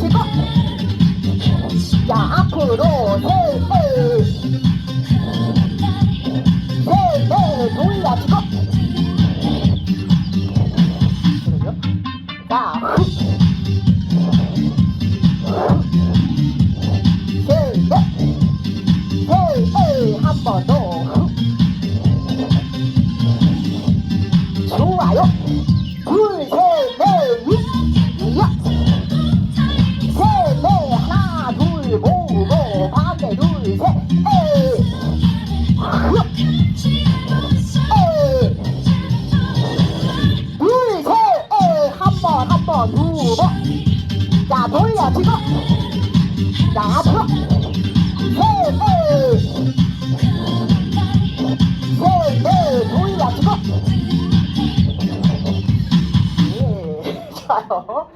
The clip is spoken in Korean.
제거 야 앞으로 헤이 헤이 헤이 돌려 제거 자 한번더 좋아요 번. 자, 돌려주고. 자, 앞으로. 셋, 에이. 셋, 넷, 돌려주고. 예, 좋아요.